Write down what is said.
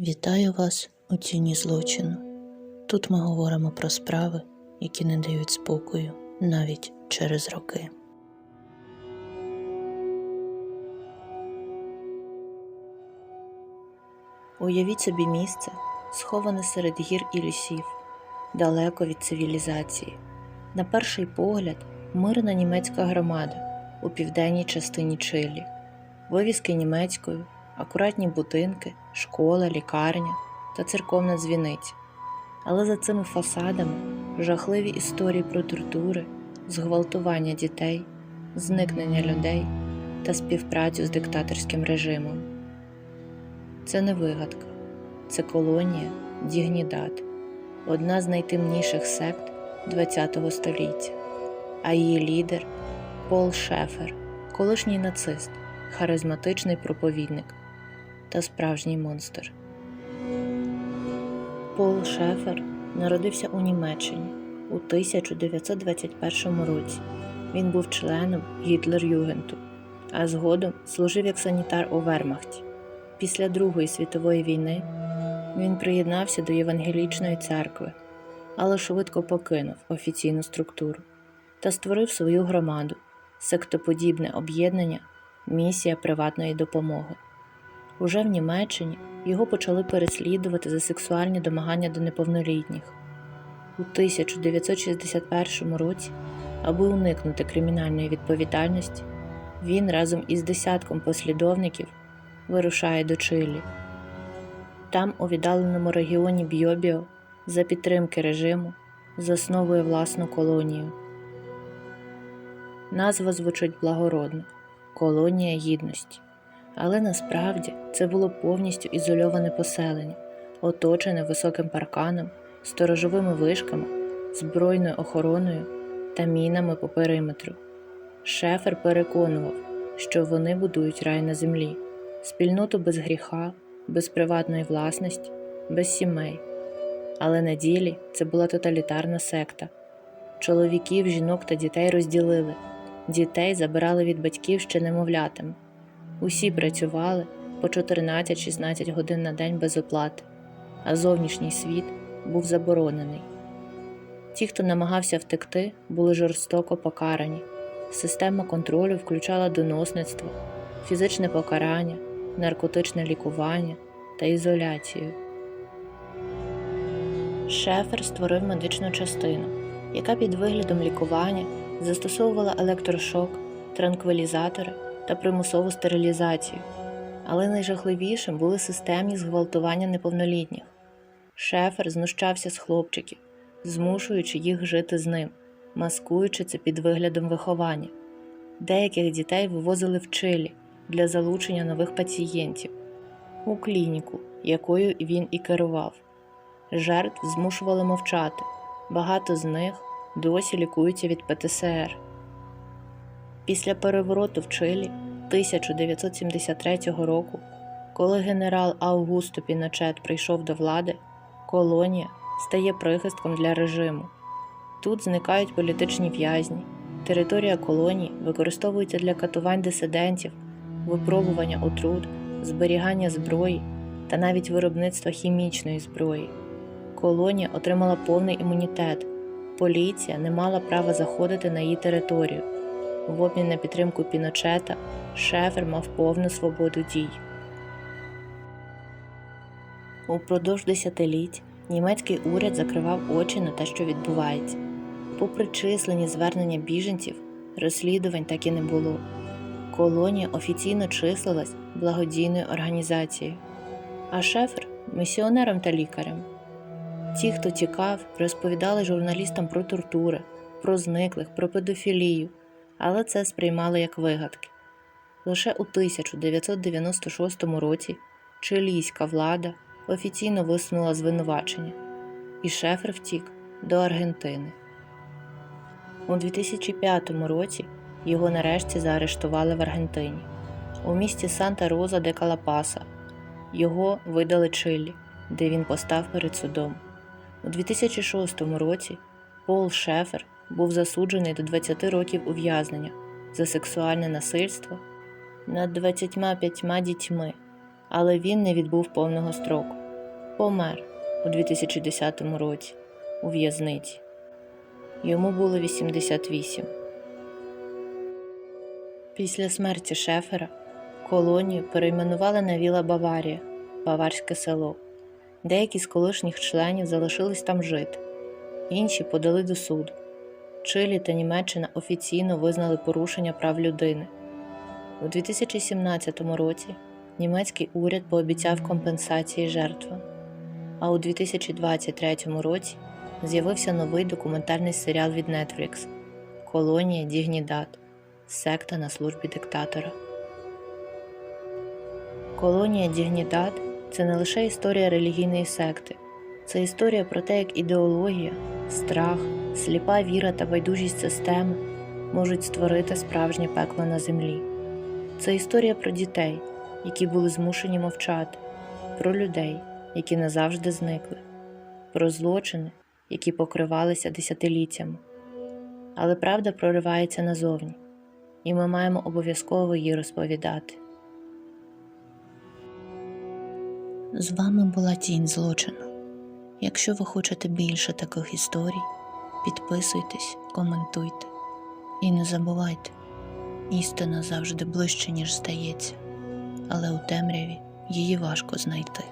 Вітаю вас у тіні злочину. Тут ми говоримо про справи, які не дають спокою навіть через роки. Уявіть собі місце, сховане серед гір і лісів, далеко від цивілізації. На перший погляд, мирна німецька громада у південній частині Чилі, вивіски німецькою, акуратні будинки, школа, лікарня та церковна дзвіниця. Але за цими фасадами жахливі історії про тортури, зґвалтування дітей, зникнення людей та співпрацю з диктаторським режимом. Це не вигадка, це колонія Дігнідат, одна з найтемніших сект ХХ століття, а її лідер Пол Шефер, колишній нацист, харизматичний проповідник та справжній монстр. Пол Шефер народився у Німеччині у 1921 році. Він був членом Гітлер-Югенту, а згодом служив як санітар у Вермахті. Після Другої світової війни він приєднався до Євангелічної церкви, але швидко покинув офіційну структуру та створив свою громаду, сектоподібне об'єднання, місія приватної допомоги. Уже в Німеччині його почали переслідувати за сексуальні домагання до неповнолітніх. У 1961 році, аби уникнути кримінальної відповідальності, він разом із десятком послідовників вирушає до Чилі. Там, у віддаленому регіоні Бьобіо, за підтримки режиму, засновує власну колонію. Назва звучить благородно колонія гідності. Але насправді це було повністю ізольоване поселення, оточене високим парканом, сторожовими вишками, збройною охороною та мінами по периметру. Шефер переконував, що вони будують рай на землі, спільноту без гріха, без приватної власності, без сімей. Але на ділі це була тоталітарна секта. Чоловіків, жінок та дітей розділили, дітей забирали від батьків ще немовлятами. Усі працювали по 14-16 годин на день без оплати, а зовнішній світ був заборонений. Ті, хто намагався втекти, були жорстоко покарані. Система контролю включала доносництво, фізичне покарання, наркотичне лікування та ізоляцію. Шефер створив медичну частину, яка під виглядом лікування застосовувала електрошок, транквілізатори та примусову стерилізацію, але найжахливішим були системні зґвалтування неповнолітніх. Шефер знущався з хлопчиків, змушуючи їх жити з ним, маскуючи це під виглядом виховання. Деяких дітей вивозили в Чилі для залучення нових пацієнтів у клініку, якою він і керував. Жертв змушували мовчати, багато з них досі лікуються від ПТСР. Після перевороту в Чилі 1973 року, коли генерал Аугусто Піночет прийшов до влади, колонія стає прихистком для режиму. Тут зникають політичні в'язні, територія колонії використовується для катувань дисидентів, випробування отрут, зберігання зброї та навіть виробництва хімічної зброї. Колонія отримала повний імунітет. Поліція не мала права заходити на її територію. В обмін на підтримку Піночета Шефер мав повну свободу дій. Упродовж десятиліть німецький уряд закривав очі на те, що відбувається. Попри численні звернення біженців, розслідувань так і не було. Колонія офіційно числилась благодійною організацією, а Шефер місіонером та лікарем. Ті, хто тікав, розповідали журналістам про тортури, про зниклих, про педофілію, але це сприймали як вигадки. Лише у 1996 році чилійська влада офіційно висунула звинувачення, і Шефер втік до Аргентини. У 2005 році його нарешті заарештували в Аргентині, у місті Санта Роза де Калапаса. Його видали Чилі, де він постав перед судом. У 2006 році Пол Шефер був засуджений до 20 років ув'язнення за сексуальне насильство над 25 дітьми, але він не відбув повного строку. помер у 2010 році у в'язниці. Йому було 88. Після смерті Шефера колонію перейменували на Віла Баварія, Баварське село. Деякі з колишніх членів залишились там жити, інші подали до суду. Чилі та Німеччина офіційно визнали порушення прав людини. У 2017 році німецький уряд пообіцяв компенсації жертвам, а у 2023 році з'явився новий документальний серіал від Netflix Колонія Дігнідат Секта на службі диктатора. Колонія Дігнідат це не лише історія релігійної секти, це історія про те, як ідеологія, страх, сліпа віра та байдужість системи можуть створити справжнє пекло на землі. Це історія про дітей, які були змушені мовчати, про людей, які назавжди зникли, про злочини, які покривалися десятиліттями. Але правда проривається назовні, і ми маємо обов'язково її розповідати. З вами була тінь злочину. Якщо ви хочете більше таких історій, підписуйтесь, коментуйте і не забувайте, істина завжди ближче, ніж здається, але у темряві її важко знайти.